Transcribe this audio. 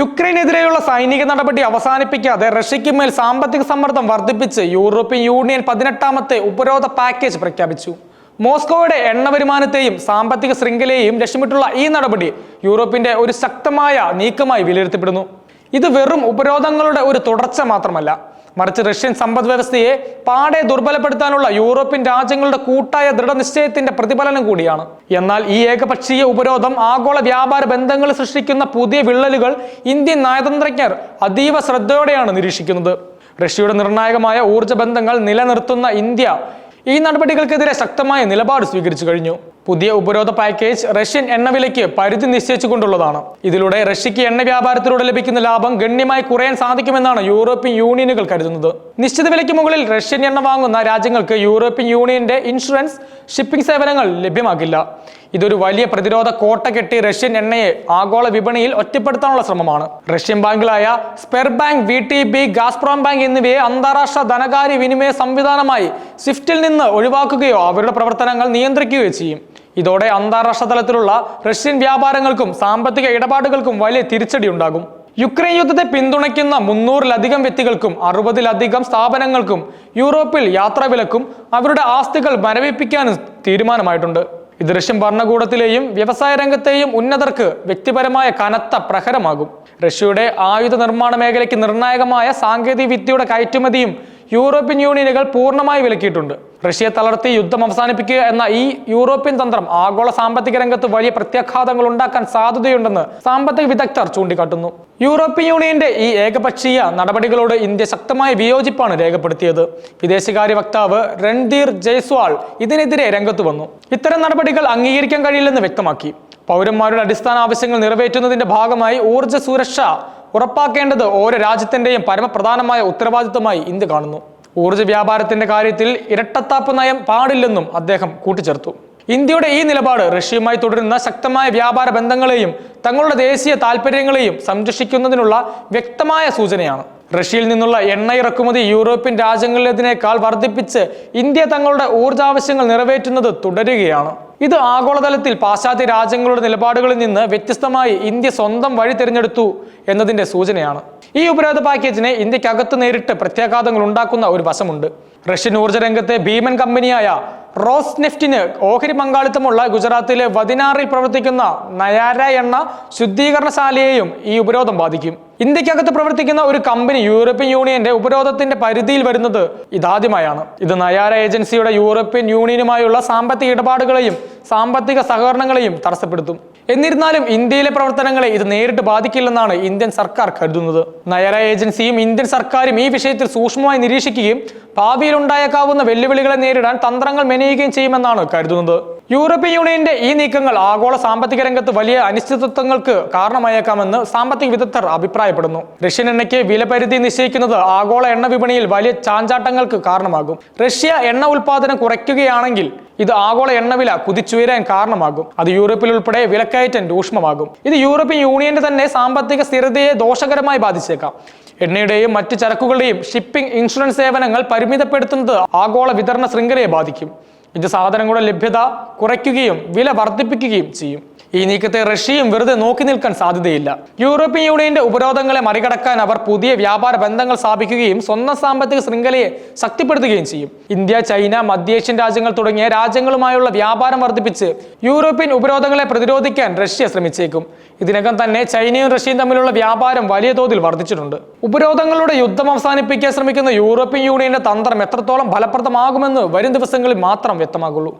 യുക്രൈനെതിരെയുള്ള സൈനിക നടപടി അവസാനിപ്പിക്കാതെ റഷ്യയ്ക്ക് മേൽ സാമ്പത്തിക സമ്മർദ്ദം വർദ്ധിപ്പിച്ച് യൂറോപ്യൻ യൂണിയൻ പതിനെട്ടാമത്തെ ഉപരോധ പാക്കേജ് പ്രഖ്യാപിച്ചു. മോസ്കോയുടെ എണ്ണ വരുമാനത്തെയും സാമ്പത്തിക ശൃംഖലയെയും ലക്ഷ്യമിട്ടുള്ള ഈ നടപടി യൂറോപ്പിന്റെ ഒരു ശക്തമായ നീക്കമായി വിലയിരുത്തപ്പെടുന്നു. ഇത് വെറും ഉപരോധങ്ങളുടെ ഒരു തുടർച്ച മാത്രമല്ല മറിച്ച് റഷ്യൻ സമ്പദ് വ്യവസ്ഥയെ പാടെ ദുർബലപ്പെടുത്താനുള്ള യൂറോപ്യൻ രാജ്യങ്ങളുടെ കൂട്ടായ ദൃഢനിശ്ചയത്തിന്റെ പ്രതിഫലനം കൂടിയാണ്. എന്നാൽ ഈ ഏകപക്ഷീയ ഉപരോധം ആഗോള വ്യാപാര ബന്ധങ്ങൾ സൃഷ്ടിക്കുന്ന പുതിയ വിള്ളലുകൾ ഇന്ത്യൻ നയതന്ത്രജ്ഞർ അതീവ ശ്രദ്ധയോടെയാണ് നിരീക്ഷിക്കുന്നത്. റഷ്യയുടെ നിർണായകമായ ഊർജ ബന്ധങ്ങൾ നിലനിർത്തുന്ന ഇന്ത്യ ഈ നടപടികൾക്കെതിരെ ശക്തമായ നിലപാട് സ്വീകരിച്ചു കഴിഞ്ഞു. പുതിയ ഉപരോധ പാക്കേജ് റഷ്യൻ എണ്ണവിലയ്ക്ക് പരിധി നിശ്ചയിച്ചുകൊണ്ടുള്ളതാണ്. ഇതിലൂടെ റഷ്യയ്ക്ക് എണ്ണ വ്യാപാരത്തിലൂടെ ലഭിക്കുന്ന ലാഭം ഗണ്യമായി കുറയാൻ സാധിക്കുമെന്നാണ് യൂറോപ്യൻ യൂണിയനുകൾ കരുതുന്നത്. നിശ്ചിത വിലയ്ക്ക് മുകളിൽ റഷ്യൻ എണ്ണ വാങ്ങുന്ന രാജ്യങ്ങൾക്ക് യൂറോപ്യൻ യൂണിയന്റെ ഇൻഷുറൻസ് ഷിപ്പിംഗ് സേവനങ്ങൾ ലഭ്യമാക്കില്ല ഇതൊരു വലിയ പ്രതിരോധ കോട്ട കെട്ടി റഷ്യൻ എണ്ണയെ ആഗോള വിപണിയിൽ ഒറ്റപ്പെടുത്താനുള്ള ശ്രമമാണ്. Russian ബാങ്കുകളായ Sberbank V T B Gazprom bank എന്നിവയെ അന്താരാഷ്ട്ര ധനകാര്യ വിനിമയ സംവിധാനമായി സ്വിഫ്റ്റിൽ നിന്ന് ഒഴിവാക്കുകയോ അവരുടെ പ്രവർത്തനങ്ങൾ നിയന്ത്രിക്കുകയോ ചെയ്യും. ഇതോടെ അന്താരാഷ്ട്ര തലത്തിലുള്ള റഷ്യൻ വ്യാപാരങ്ങൾക്കും സാമ്പത്തിക ഇടപാടുകൾക്കും വലിയ തിരിച്ചടി ഉണ്ടാകും. യുക്രൈൻ യുദ്ധത്തെ പിന്തുണയ്ക്കുന്ന മുന്നൂറിലധികം വ്യക്തികൾക്കും അറുപതിലധികം സ്ഥാപനങ്ങൾക്കും യൂറോപ്പിൽ യാത്രാവിലക്കും അവരുടെ ആസ്തികൾ മരവിപ്പിക്കാനും തീരുമാനമായിട്ടുണ്ട്. ഇത് റഷ്യൻ ഭരണകൂടത്തിലെയും വ്യവസായ രംഗത്തെയും ഉന്നതർക്ക് വ്യക്തിപരമായ കനത്ത പ്രഹരമാകും. റഷ്യയുടെ ആയുധ നിർമ്മാണ മേഖലയ്ക്ക് നിർണായകമായ സാങ്കേതിക വിദ്യയുടെ കയറ്റുമതിയും യൂറോപ്യൻ യൂണിയനുകൾ പൂർണമായി വിലക്കിയിട്ടുണ്ട്. റഷ്യയെ തളർത്തി യുദ്ധം അവസാനിപ്പിക്കുക എന്ന ഈ യൂറോപ്യൻ തന്ത്രം ആഗോള സാമ്പത്തിക രംഗത്ത് വലിയ പ്രത്യാഘാതങ്ങൾ ഉണ്ടാക്കാൻ സാധ്യതയുണ്ടെന്ന് സാമ്പത്തിക വിദഗ്ധർ ചൂണ്ടിക്കാട്ടുന്നു. യൂറോപ്യൻ യൂണിയന്റെ ഈ ഏകപക്ഷീയ നടപടികളോട് ഇന്ത്യ ശക്തമായ വിയോജിപ്പാണ് രേഖപ്പെടുത്തിയത്. വിദേശകാര്യ വക്താവ് രൺധീർ ജയ്സ്വാൾ ഇതിനെതിരെ രംഗത്ത് വന്നു. ഇത്തരം നടപടികൾ അംഗീകരിക്കാൻ കഴിയില്ലെന്ന് വ്യക്തമാക്കി. പൗരന്മാരുടെ അടിസ്ഥാന ആവശ്യങ്ങൾ നിറവേറ്റുന്നതിന്റെ ഭാഗമായി ഊർജ സുരക്ഷ ഉറപ്പാക്കേണ്ടത് ഓരോ രാജ്യത്തിന്റെയും പരമപ്രധാനമായ ഉത്തരവാദിത്തമായി ഇന്ത്യ കാണുന്നു. ഊർജ വ്യാപാരത്തിന്റെ കാര്യത്തിൽ ഇരട്ടത്താപ്പ് നയം പാടില്ലെന്നും അദ്ദേഹം കൂട്ടിച്ചേർത്തു. ഇന്ത്യയുടെ ഈ നിലപാട് റഷ്യയുമായി തുടരുന്ന ശക്തമായ വ്യാപാര ബന്ധങ്ങളെയും തങ്ങളുടെ ദേശീയ താൽപ്പര്യങ്ങളെയും സംരക്ഷിക്കുന്നതിനുള്ള വ്യക്തമായ സൂചനയാണ്. റഷ്യയിൽ നിന്നുള്ള എണ്ണ ഇറക്കുമതി യൂറോപ്യൻ രാജ്യങ്ങളിലേതിനേക്കാൾ വർദ്ധിപ്പിച്ച് ഇന്ത്യ തങ്ങളുടെ ഊർജാവശ്യങ്ങൾ നിറവേറ്റുന്നത് തുടരുകയാണ്. ഇത് ആഗോളതലത്തിൽ പാശ്ചാത്യ രാജ്യങ്ങളുടെ നിലപാടുകളിൽ നിന്ന് വ്യത്യസ്തമായി ഇന്ത്യ സ്വന്തം വഴി തിരഞ്ഞെടുത്തു എന്നതിന്റെ സൂചനയാണ്. ഈ ഉപരോധ പാക്കേജിനെ ഇന്ത്യക്കകത്ത് നേരിട്ട് പ്രത്യാഘാതങ്ങൾ ഉണ്ടാക്കുന്ന ഒരു വശമുണ്ട്. റഷ്യൻ ഊർജ രംഗത്തെ ഭീമൻ കമ്പനിയായ റോസ് നെഫ്റ്റിന് ഓഹരി പങ്കാളിത്തമുള്ള ഗുജറാത്തിലെ വതിനാറിൽ പ്രവർത്തിക്കുന്ന നയാര എണ്ണ ശുദ്ധീകരണശാലയെയും ഈ ഉപരോധം ബാധിക്കും. ഇന്ത്യക്കകത്ത് പ്രവർത്തിക്കുന്ന ഒരു കമ്പനി യൂറോപ്യൻ യൂണിയന്റെ ഉപരോധത്തിന്റെ പരിധിയിൽ വരുന്നത് ഇതാദ്യമായാണ്. ഇത് നയാര ഏജൻസിയുടെ യൂറോപ്യൻ യൂണിയനുമായുള്ള സാമ്പത്തിക ഇടപാടുകളെയും സാമ്പത്തിക സഹകരണങ്ങളെയും തടസ്സപ്പെടുത്തും. എന്നിരുന്നാലും ഇന്ത്യയിലെ പ്രവർത്തനങ്ങളെ ഇത് നേരിട്ട് ബാധിക്കില്ലെന്നാണ് ഇന്ത്യൻ സർക്കാർ കരുതുന്നത്. നയര ഏജൻസിയും ഇന്ത്യൻ സർക്കാരും ഈ വിഷയത്തിൽ സൂക്ഷ്മമായി നിരീക്ഷിക്കുകയും ഭാവിയിൽ ഉണ്ടായേക്കാവുന്ന വെല്ലുവിളികളെ നേരിടാൻ തന്ത്രങ്ങൾ മെനയുകയും ചെയ്യുമെന്നാണ് കരുതുന്നത്. യൂറോപ്യൻ യൂണിയന്റെ ഈ നീക്കങ്ങൾ ആഗോള സാമ്പത്തിക രംഗത്ത് വലിയ അനിശ്ചിതത്വങ്ങൾക്ക് കാരണമായേക്കാമെന്ന് സാമ്പത്തിക വിദഗ്ധർ അഭിപ്രായപ്പെടുന്നു. റഷ്യൻ എണ്ണയ്ക്ക് വിലപരിധി നിശ്ചയിക്കുന്നത് ആഗോള എണ്ണ വിപണിയിൽ വലിയ ചാഞ്ചാട്ടങ്ങൾക്ക് കാരണമാകും. റഷ്യ എണ്ണ ഉൽപാദനം കുറയ്ക്കുകയാണെങ്കിൽ ഇത് ആഗോള എണ്ണവില കുതിച്ചുയരാൻ കാരണമാകും. അത് യൂറോപ്പിൽ ഉൾപ്പെടെ വിലക്കയറ്റം രൂക്ഷമാകും. ഇത് യൂറോപ്യൻ യൂണിയന്റെ തന്നെ സാമ്പത്തിക സ്ഥിരതയെ ദോഷകരമായി ബാധിച്ചേക്കാം. എണ്ണയുടെയും മറ്റ് ചരക്കുകളുടെയും ഷിപ്പിംഗ് ഇൻഷുറൻസ് സേവനങ്ങൾ പരിമിതപ്പെടുത്തുന്നത് ആഗോള വിതരണ ശൃംഖലയെ ബാധിക്കും. ഇത് സാധനങ്ങളുടെ ലഭ്യത കുറയ്ക്കുകയും വില വർദ്ധിപ്പിക്കുകയും ചെയ്യും. ഈ നീക്കത്തെ റഷ്യയും വെറുതെ നോക്കി നിൽക്കാൻ സാധ്യതയില്ല. യൂറോപ്യൻ യൂണിയന്റെ ഉപരോധങ്ങളെ മറികടക്കാൻ അവർ പുതിയ വ്യാപാര ബന്ധങ്ങൾ സ്ഥാപിക്കുകയും സ്വന്തം സാമ്പത്തിക ശൃംഖലയെ ശക്തിപ്പെടുത്തുകയും ചെയ്യും. ഇന്ത്യ ചൈന മധ്യേഷ്യൻ രാജ്യങ്ങൾ തുടങ്ങിയ രാജ്യങ്ങളുമായുള്ള വ്യാപാരം വർദ്ധിപ്പിച്ച് യൂറോപ്യൻ ഉപരോധങ്ങളെ പ്രതിരോധിക്കാൻ റഷ്യ ശ്രമിച്ചേക്കും. ഇതിനകം തന്നെ ചൈനയും റഷ്യയും തമ്മിലുള്ള വ്യാപാരം വലിയ തോതിൽ വർദ്ധിച്ചിട്ടുണ്ട്. ഉപരോധങ്ങളുടെ യുദ്ധം അവസാനിപ്പിക്കാൻ ശ്രമിക്കുന്ന യൂറോപ്യൻ യൂണിയന്റെ തന്ത്രം എത്രത്തോളം ഫലപ്രദമാകുമെന്ന് വരും ദിവസങ്ങളിൽ മാത്രം വ്യക്തമാകുള്ളൂ.